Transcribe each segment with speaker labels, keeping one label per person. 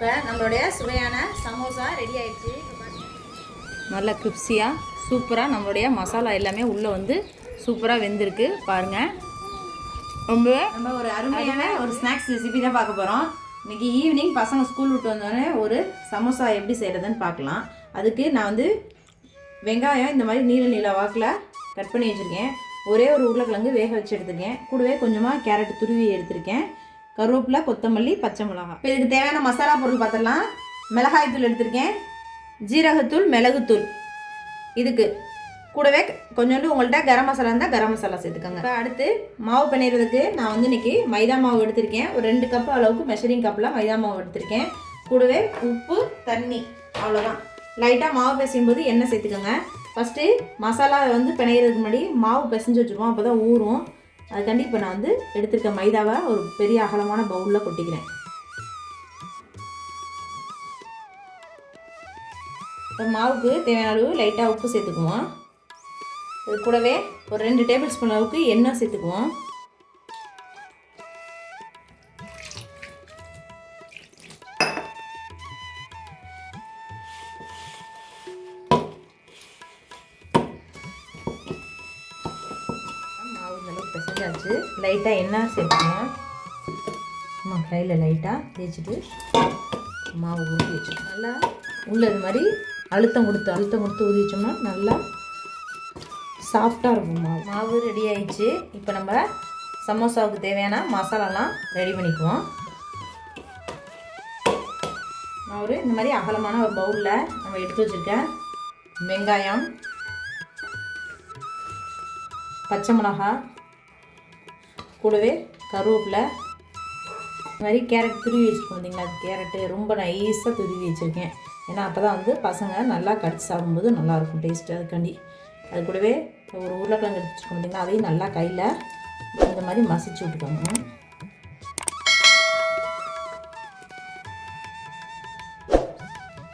Speaker 1: இப்போ நம்மளுடைய சுவையான சமோசா ரெடி ஆயிடுச்சு.
Speaker 2: நல்லா கிரிப்ஸியாக சூப்பராக நம்மளுடைய மசாலா எல்லாமே உள்ளே வந்து சூப்பராக வெந்திருக்கு பாருங்கள் ரொம்ப
Speaker 1: நம்ம ஒரு அருமையான ஒரு ஸ்நாக்ஸ் ரெசிபி தான் பார்க்க போகிறோம் இன்னைக்கு ஈவினிங் பசங்க ஸ்கூல் விட்டு வந்தோடனே ஒரு சமோசா எப்படி செய்கிறதுன்னு பார்க்கலாம். அதுக்கு நான் வந்து வெங்காயம் இந்த மாதிரி நீல நீல வாக்கில் கட் பண்ணி வச்சுருக்கேன். ஒரே ஒரு உருளைக்கிழங்கு வேக வச்சு எடுத்திருக்கேன். கூடவே கொஞ்சமாக கேரட் துருவி எடுத்திருக்கேன். கருவேப்பிலை கொத்தமல்லி பச்சை மிளகாய். இப்போ இதுக்கு தேவையான மசாலா பொருள் பார்த்துடலாம். மிளகாய் தூள் எடுத்திருக்கேன். ஜீரகத்தூள் மிளகுத்தூள். இதுக்கு கூடவே கொஞ்சோண்டு உங்கள்கிட்ட கரம் மசாலா இருந்தால் கரம் மசாலா சேர்த்துக்கோங்க. இப்போ அடுத்து மாவு பிணையிறதுக்கு நான் வந்து இன்றைக்கி மைதா மாவு எடுத்திருக்கேன். ஒரு ரெண்டு கப் அளவுக்கு மெஷரிங் கப்பில் மைதா மாவு எடுத்திருக்கேன். கூடவே உப்பு தண்ணி அவ்வளோதான் லைட்டாக மாவு பிசையும் போது எண்ணெய் சேர்த்துக்கோங்க. ஃபஸ்ட்டு மசாலா வந்து பிணையிறதுக்கு முன்னாடி மாவு பிசைஞ்சு வச்சுருவோம். அப்போ தான் ஊறும். அதுக்காண்டி இப்போ நான் வந்து எடுத்திருக்க மைதாவை ஒரு பெரிய அகலமான பவுலில் கொட்டிக்கிறேன். இப்போ மாவுக்கு தேவையான அளவு லைட்டாக உப்பு சேர்த்துக்குவோம். இது கூடவே ஒரு ரெண்டு டேபிள் ஸ்பூன் அளவுக்கு எண்ணெய் சேர்த்துக்குவோம். லைட்டாக எண்ணெய் சேர்த்துக்குவோம் அம்மா ஃப்ரையில் லைட்டாக தேய்ச்சிட்டு மாவு ஊற்றி வச்சோம் நல்லா உள்ள இது மாதிரி அழுத்தம் கொடுத்து அழுத்தம் கொடுத்து ஊற்றி வச்சோம்னா நல்லா சாஃப்டாக இருக்கும் மாவு. மாவு ரெடி ஆயிடுச்சு. இப்போ நம்ம சமோசாவுக்கு தேவையான மசாலாலாம் ரெடி பண்ணிக்குவோம். நான் ஒரு இந்த மாதிரி அகலமான ஒரு பவுலில் நம்ம எடுத்து வச்சுருக்கேன் வெங்காயம் பச்சை மிளகாய் கூடவே கருவேப்பிலை. இந்த மாதிரி கேரட் துருவி வச்சுருக்கோம் பார்த்தீங்களா? கேரட்டு ரொம்ப நைஸாக துருவி வச்சுருக்கேன். ஏன்னா அப்போ தான் வந்து பசங்க நல்லா கடிச்சு சாப்பிடும்போது நல்லாயிருக்கும் டேஸ்ட்டு அதுக்காண்டி. அது கூடவே ஒரு உருளைக்கிழங்கு எடுத்து வச்சுருக்கோம் அதையும் நல்லா கையில் இந்த மாதிரி மசிச்சு விட்டுக்கோங்க.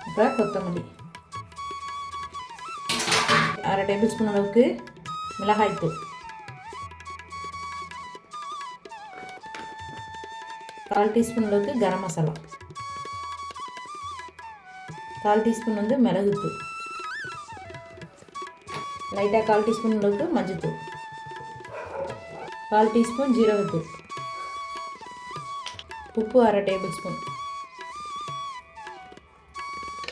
Speaker 1: அப்புறம் கொத்தமல்லி. அரை டேபிள் ஸ்பூன் அளவுக்கு மிளகாய்த்தூள். கால் டீஸ்பூன் அளவுக்கு கரம் மசாலா. கால் டீஸ்பூன் வந்து மிளகுத்தூள். லைட்டாக கால் டீஸ்பூன் அளவுக்கு மஞ்சத்தூள். கால் டீஸ்பூன் ஜீரகத்தூள். உப்பு அரை டேபிள் ஸ்பூன்.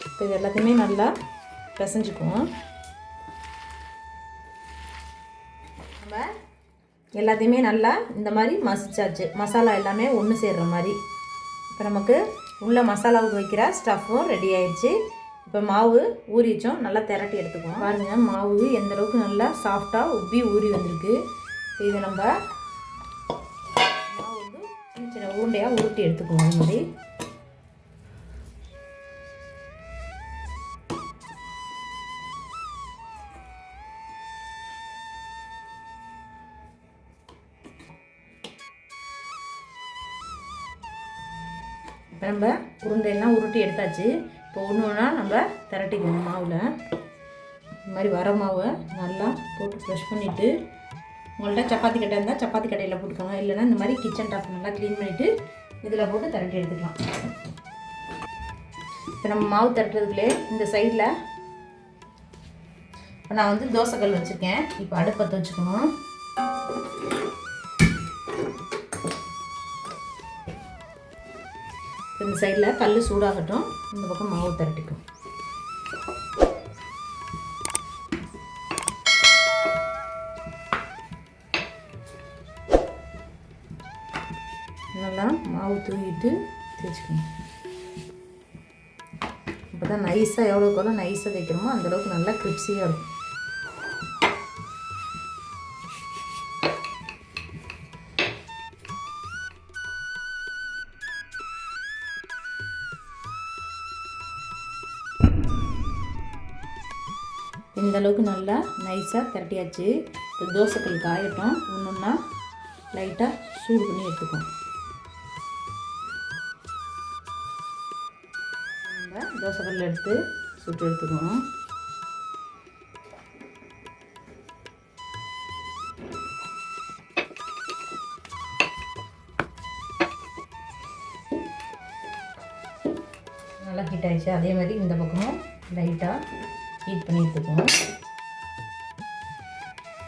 Speaker 1: இப்போ இது எல்லாத்தையுமே நல்லா பிசைஞ்சுக்குவோம். எல்லாத்தையுமே நல்லா இந்த மாதிரி மசிச்சாச்சு மசாலா எல்லாமே ஒன்று சேர்கிற மாதிரி. இப்போ நமக்கு உள்ளே மசாலாவுக்கு வைக்கிற ஸ்டஃப்பும் ரெடி ஆயிடுச்சு. இப்போ மாவு ஊறி வச்சோம் நல்லா திரட்டி எடுத்துக்குவோம். பாருங்கள் மாவு எந்த அளவுக்கு நல்லா சாஃப்டாக உப்பி ஊறி வந்திருக்கு. இதை நம்ம மாவு வந்து சின்ன சின்ன உருண்டையாக உருட்டி எடுத்துக்குவோம். இந்த மாதிரி. இப்போ நம்ம உருண்டையெல்லாம் உருட்டி எடுத்தாச்சு. இப்போ ஒன்று ஒன்றா நம்ம திரட்டிக்கணும் மாவில். இந்த மாதிரி வர மாவை நல்லா போட்டு ப்ரெஷ் பண்ணிவிட்டு உங்கள்கிட்ட சப்பாத்தி கட்டை இருந்தால் சப்பாத்தி கட்டையில் போட்டுக்கோங்க இல்லைனா இந்த மாதிரி கிச்சன் டாப் நல்லா க்ளீன் பண்ணிவிட்டு இதில் போட்டு திரட்டி எடுத்துக்கலாம். இப்போ நம்ம மாவு திரட்டுறதுக்குள்ளே இந்த சைடில் இப்போ நான் வந்து தோசைக்கல் வச்சுருக்கேன். இப்போ அடுப்பத்தை வச்சுக்கணும் இந்த சைடில் கல் சூடாகட்டும். இந்த பக்கம் மாவு திரட்டிக்கும் நல்லா மாவு தூவிட்டு தேய்ச்சிக்கணும் அப்போ தான் நைஸாக எவ்வளோக்கு எவ்வளோ நைஸாக தேய்க்கிறோமோ அந்தளவுக்கு நல்லா கிரிப்ஸியாக இருக்கும். இந்தளவுக்கு நல்லா நைஸாக திரட்டியாச்சு. இப்போ தோசைக்கல் காயட்டும். ஒன்று ஒன்றா லைட்டாக சூடு பண்ணி எடுத்துக்கோம் நம்ம எடுத்து சுட்டு எடுத்துக்கணும் நல்லா ஹீட் ஆயிடுச்சு. அதே மாதிரி இந்த பக்கமும் லைட்டாக ஹீட் பண்ணி எடுத்துக்குவோம்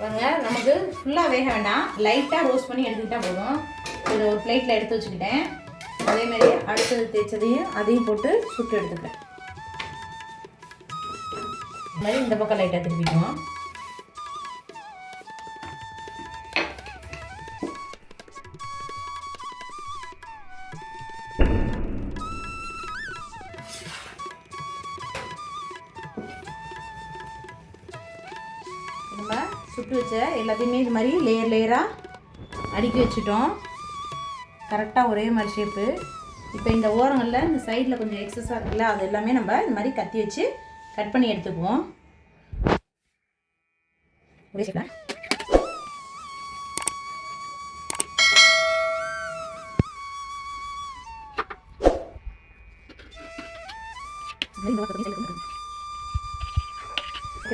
Speaker 1: பாருங்க நமக்கு ஃபுல்லாக வேக வேண்டாம். லைட்டாக ரோஸ்ட் பண்ணி எடுத்துக்கிட்டால் போதும். இதை ஒரு பிளேட்டில் எடுத்து வச்சுக்கிட்டேன். அதே அடுத்தது தேய்ச்சதையும் அதையும் போட்டு சுட்டு எடுத்துக்கிறேன் மாதிரி இந்த பக்கம் லைட்டாக திருப்பிக்குவோம் விட்டு வச்ச எல்லாத்தையுமே இது மாதிரி லேயர் லேயராக அடுக்கி வச்சுட்டோம். கரெக்டாக ஒரே மாதிரி ஷேப்பு இப்போ இந்த ஓரங்களில் இந்த சைடில் கொஞ்சம் எக்ஸஸாக இருக்குல்ல அது எல்லாமே நம்ம இந்த மாதிரி கத்தி வச்சு கட் பண்ணி எடுத்துக்குவோம். முடிச்சுக்கலாம்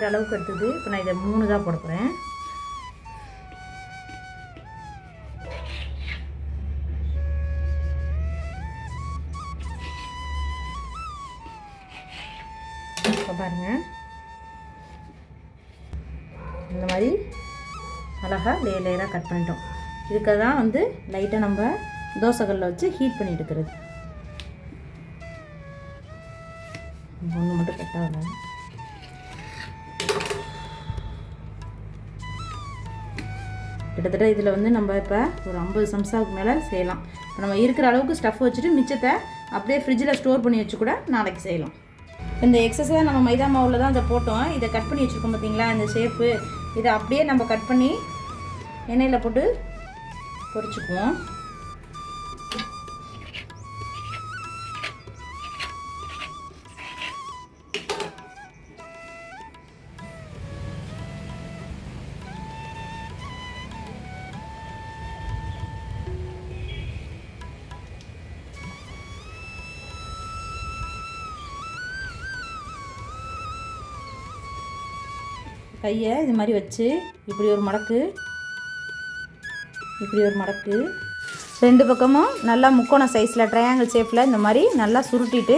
Speaker 1: side அளவுக்கு எடுத்தது. இப்போ நான் இதை மூணு தான் போட போகிறேன் இப்போ பாருங்க. இந்த மாதிரி அழகாக லேயர் லேயராக கட் பண்ணிட்டோம். இதுக்கு தான் வந்து லைட்டாக நம்ம தோசைகளில் வச்சு ஹீட் பண்ணி எடுக்கிறது. ஒன்று மட்டும் கட் கிட்டத்தட்ட இதில் வந்து நம்ம இப்போ ஒரு ஐம்பது சம்சாவுக்கு மேலே செய்யலாம். இப்போ நம்ம இருக்கிற அளவுக்கு ஸ்டஃப் வச்சுட்டு மிச்சத்தை அப்படியே ஃப்ரிட்ஜில் ஸ்டோர் பண்ணி வச்சு கூட நாளைக்கு செய்யலாம். இந்த எக்ஸஸாக நம்ம மைதா மாவில் தான் அதை போட்டோம். இதை கட் பண்ணி வச்சுருக்கோம் பார்த்தீங்களா இந்த ஷேப்பு இதை அப்படியே நம்ம கட் பண்ணி எண்ணெயில் போட்டு பொறிச்சுக்குவோம் கையை இது மாதிரி வச்சு இப்படி ஒரு மடக்கு இப்படி ஒரு மடக்கு. ரெண்டு பக்கமும் நல்லா முக்கோணம் சைஸில் ட்ரையாங்கிள் ஷேப்பில் இந்த மாதிரி நல்லா சுருட்டிட்டு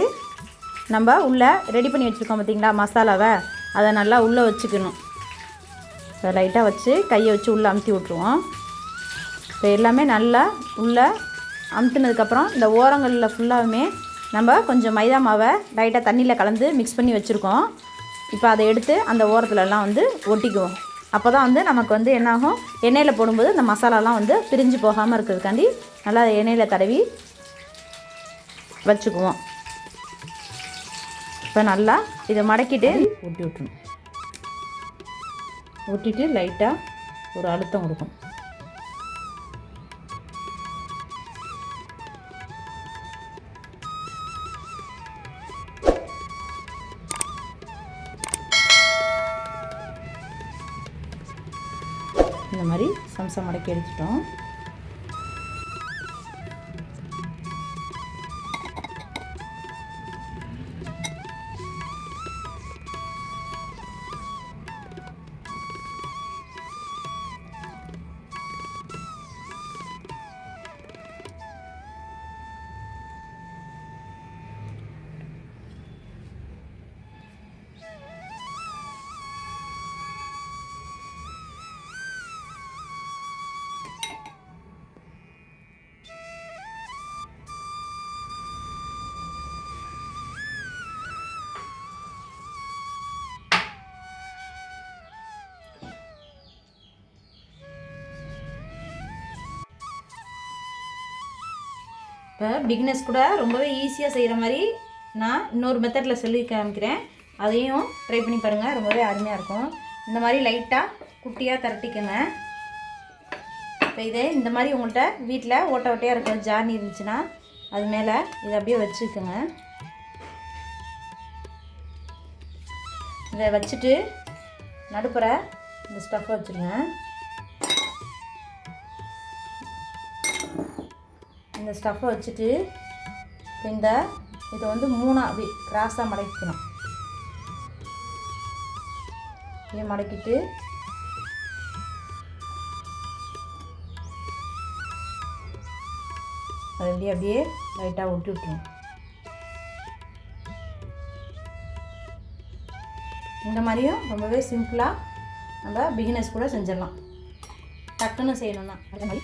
Speaker 1: நம்ம உள்ளே ரெடி பண்ணி வச்சுருக்கோம் பார்த்திங்களா மசாலாவை. அதை நல்லா உள்ளே வச்சுக்கணும். அதை லைட்டாக வச்சு கையை வச்சு உள்ளே அமுத்தி விட்ருவோம் இப்போ எல்லாமே நல்லா உள்ளே அமுத்துனதுக்கப்புறம் இந்த ஓரங்களில் ஃபுல்லாகவுமே நம்ம கொஞ்சம் மைதா மாவை லைட்டாக தண்ணியில் கலந்து மிக்ஸ் பண்ணி வச்சுருக்கோம். இப்போ அதை எடுத்து அந்த ஓரத்துலலாம் வந்து ஒட்டிக்குவோம். அப்போ தான் வந்து நமக்கு வந்து என்னாகும்? எண்ணெயில் போடும்போது இந்த மசாலாலாம் வந்து பிரிஞ்சு போகாமல் இருக்கிறதுக்காண்டி நல்லா எண்ணெயில் தடவி வச்சுக்குவோம். இப்போ நல்லா இதை மடக்கிட்டு ஒட்டி விட்டுணும். ஒட்டிட்டு லைட்டாக ஒரு அழுத்தம் கொடுக்கும் இந்த மாதிரி சம்சம் மடக்கி எடுத்துட்டோம். இப்போ பிகினர்ஸ் கூட ரொம்பவே ஈஸியாக செய்கிற மாதிரி நான் இன்னொரு மெத்தடில் சொல்லி காமிக்கிறேன். அதையும் ட்ரை பண்ணி பாருங்கள் ரொம்பவே அருமையாக இருக்கும். இந்த மாதிரி லைட்டாக குட்டியாக திரட்டிக்கங்க. இப்போ இதே இந்த மாதிரி உங்கள்கிட்ட வீட்டில் ஓட்ட ஓட்டையாக இருக்கிற ஜார்னி இருந்துச்சுன்னா அது மேலே இதை அப்படியே வச்சுக்கோங்க. இதை வச்சுட்டு நடுப்புற இந்த ஸ்டஃப் வச்சுருங்க. இந்த ஸ்டஃப்பை வச்சுட்டு இந்த இதை வந்து மூணாக அப்படி கிராஸாக மடக்கிக்கணும். இப்படியே மடக்கிட்டு அப்படியே அப்படியே லைட்டாக ஒட்டி விட்டுருவோம். இந்த மாதிரியும் ரொம்பவே சிம்பிளாக நம்ம பிகினஸ் கூட செஞ்சிடலாம். டக்குன்னு செய்யணும்னா அதே மாதிரி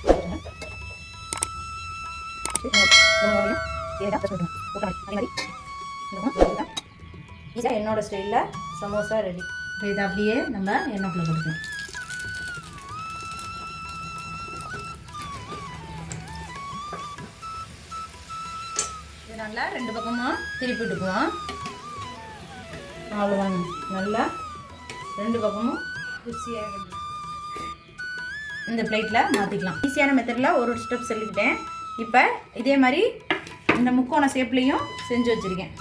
Speaker 1: என்னோட ஸ்டைலில் சமோசா ரெடி இப்போ இதை அப்படியே நம்ம எண்ணெய்க்குள்ள கொடுக்கணும் இது நல்லா ரெண்டு பக்கமும் திருப்பி விட்டுக்குவோம் அவ்வளோதாங்க நல்லா ரெண்டு பக்கமும் ருசியாக இந்த பிளேட்டில் மாற்றிக்கலாம் ஈஸியான மெத்தடில் ஒரு ஒரு ஸ்டெப் சொல்லிக்கிட்டேன். இப்போ இதே மாதிரி இந்த முக்கோண ஷேப்லேயும் செஞ்சு வச்சுருக்கேன்.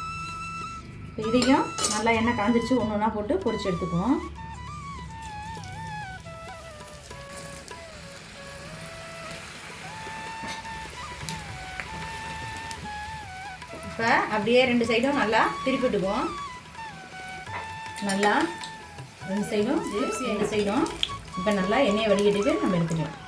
Speaker 1: இப்போ இதையும் நல்லா எண்ணெய் காஞ்சிருச்சு ஒன்று ஒன்றா போட்டு பொறிச்சு எடுத்துக்குவோம். இப்போ அப்படியே ரெண்டு சைடும் நல்லா திருப்பி விட்டுக்குவோம் நல்லா ரெண்டு சைடும் ரெண்டு சைடும் இப்போ நல்லா எண்ணெயை வடிகட்டிட்டு நம்ம எடுத்துக்கலாம்.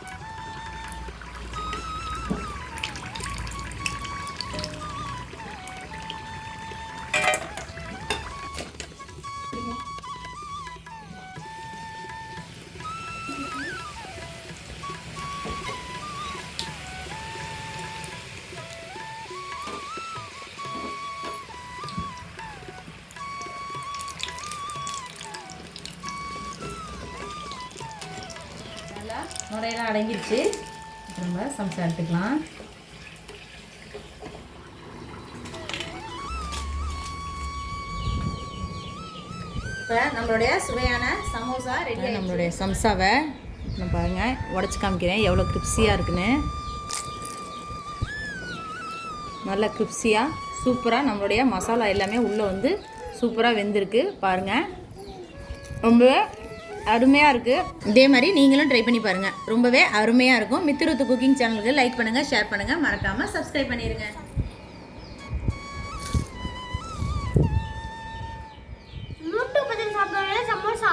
Speaker 1: நுரையெல்லாம் அடங்கிடுச்சு நம்ம சமைச்சா எடுத்துக்கலாம் இப்போ நம்மளுடைய சுவையான சமோசா ரெடி நம்மளுடைய சம்சாவை நான் பாருங்கள் உடச்சி காமிக்கிறேன். எவ்வளோ கிரிப்ஸியாக இருக்குன்னு. நல்லா கிரிப்ஸியாக சூப்பராக நம்மளுடைய மசாலா எல்லாமே உள்ளே வந்து சூப்பராக வெந்திருக்கு. பாருங்கள் ரொம்பவே அருமையாக இருக்குது இதே மாதிரி நீங்களும் ட்ரை பண்ணி பாருங்கள் ரொம்பவே அருமையாக இருக்கும். மித்திருத்து குக்கிங் சேனலுக்கு லைக் பண்ணுங்கள் ஷேர் பண்ணுங்கள் மறக்காமல் சப்ஸ்கிரைப் பண்ணிடுங்க
Speaker 3: மூட்டு பதம் சமோசா.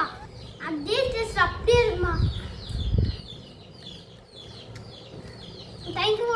Speaker 3: அப்படியே டேஸ்ட் அப்படியே இருக்குமா. தேங்க்யூ